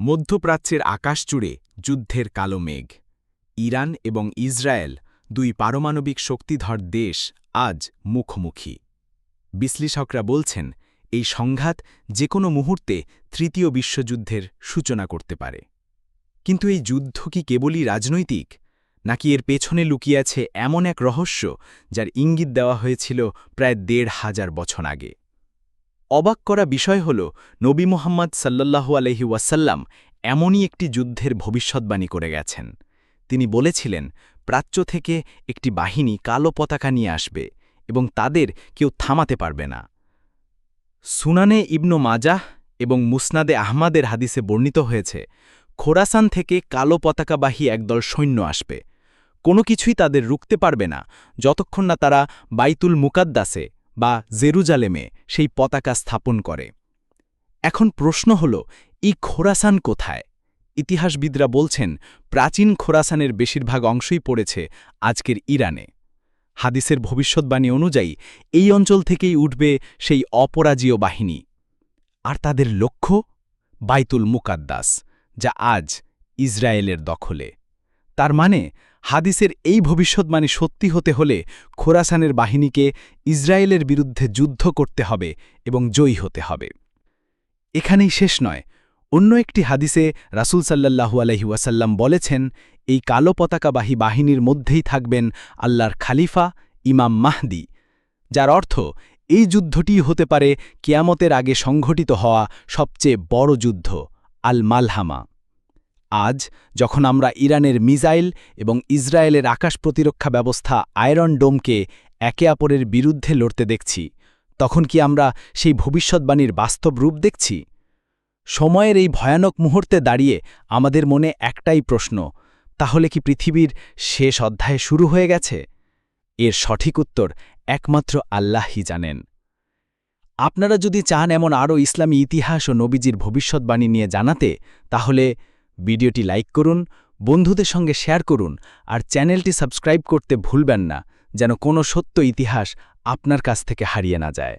মধ্যপ্রাচ্যের আকাশ জুড়ে যুদ্ধের কালো মেঘ। ইরান এবং ইসরায়েল দুই পারমাণবিক শক্তিধর দেশ আজ মুখোমুখি। বিশ্লেষকরা বলছেন, এই সংঘাত যে কোনো মুহূর্তে তৃতীয় বিশ্বযুদ্ধের সূচনা করতে পারে। কিন্তু এই যুদ্ধ কি কেবলই রাজনৈতিক? নাকি এর পেছনে লুকিয়ে আছে এমন এক রহস্য, যার ইঙ্গিত দেওয়া হয়েছিল প্রায় দেড় হাজার বছর আগে? অবাক করা বিষয় হল, নবী মোহাম্মদ সাল্লাল্লাহু আলহি ওয়াসাল্লাম এমনই একটি যুদ্ধের ভবিষ্যৎবাণী করে গেছেন। তিনি বলেছিলেন, প্রাচ্য থেকে একটি বাহিনী কালো পতাকা নিয়ে আসবে এবং তাদের কেউ থামাতে পারবে না। সুনানে ইবনু মাজাহ এবং মুসনাদে আহমাদের হাদিসে বর্ণিত হয়েছে, খোরাসান থেকে কালো পতাকাবাহী একদল সৈন্য আসবে। কোনো কিছুই তাদের রুখতে পারবে না, যতক্ষণ না তারা বাইতুল মুকাদ্দাসে বা জেরুজালেমে সেই পতাকা স্থাপন করে। এখন প্রশ্ন হল ই খোরাসান কোথায়? ইতিহাসবিদরা বলছেন, প্রাচীন খোরাসানের বেশিরভাগ অংশই পড়েছে আজকের ইরানে। হাদিসের ভবিষ্যৎবাণী অনুযায়ী, এই অঞ্চল থেকেই উঠবে সেই অপরাজীয় বাহিনী। আর তাদের লক্ষ্য? বাইতুল মুকাদ্দাস, যা আজ ইসরায়েলের দখলে। তার মানে হাদিসের এই ভবিষ্যৎবাণী সত্যি হতে হলে খোরাসানের বাহিনীকে ইসরায়েলের বিরুদ্ধে যুদ্ধ করতে হবে এবং জয়ী হতে হবে। এখানেই শেষ নয়। অন্য একটি হাদিসে রাসুল সাল্লাহু আলহিউসাল্লাম বলেছেন, এই কালো পতাকাবাহী বাহিনীর মধ্যেই থাকবেন আল্লাহর খালিফা ইমাম মাহদি, যার অর্থ, এই যুদ্ধটিই হতে পারে কেয়ামতের আগে সংঘটিত হওয়া সবচেয়ে বড় যুদ্ধ আল মালহামা আজ, যখন আমরা ইরানের মিসাইল এবং ইসরায়েলের আকাশ প্রতিরক্ষা ব্যবস্থা আয়রন ডোমকে একে অপরের বিরুদ্ধে লড়তে দেখছি, তখন কি আমরা সেই ভবিষ্যৎবাণীর বাস্তব রূপ দেখছি? সময়ের এই ভয়ানক মুহূর্তে দাঁড়িয়ে আমাদের মনে একটাই প্রশ্ন, তাহলে কি পৃথিবীর শেষ অধ্যায় শুরু হয়ে গেছে? এর সঠিক উত্তর একমাত্র আল্লাহই জানেন। আপনারা যদি চান এমন আরও ইসলামী ইতিহাস ও নবীজির ভবিষ্যৎবাণী নিয়ে জানাতে, তাহলে ভিডিওটি লাইক করুন, বন্ধুদের সঙ্গে শেয়ার করুন আর চ্যানেলটি সাবস্ক্রাইব করতে ভুলবেন না, যেন কোনো সত্য ইতিহাস আপনার কাছ থেকে হারিয়ে না যায়।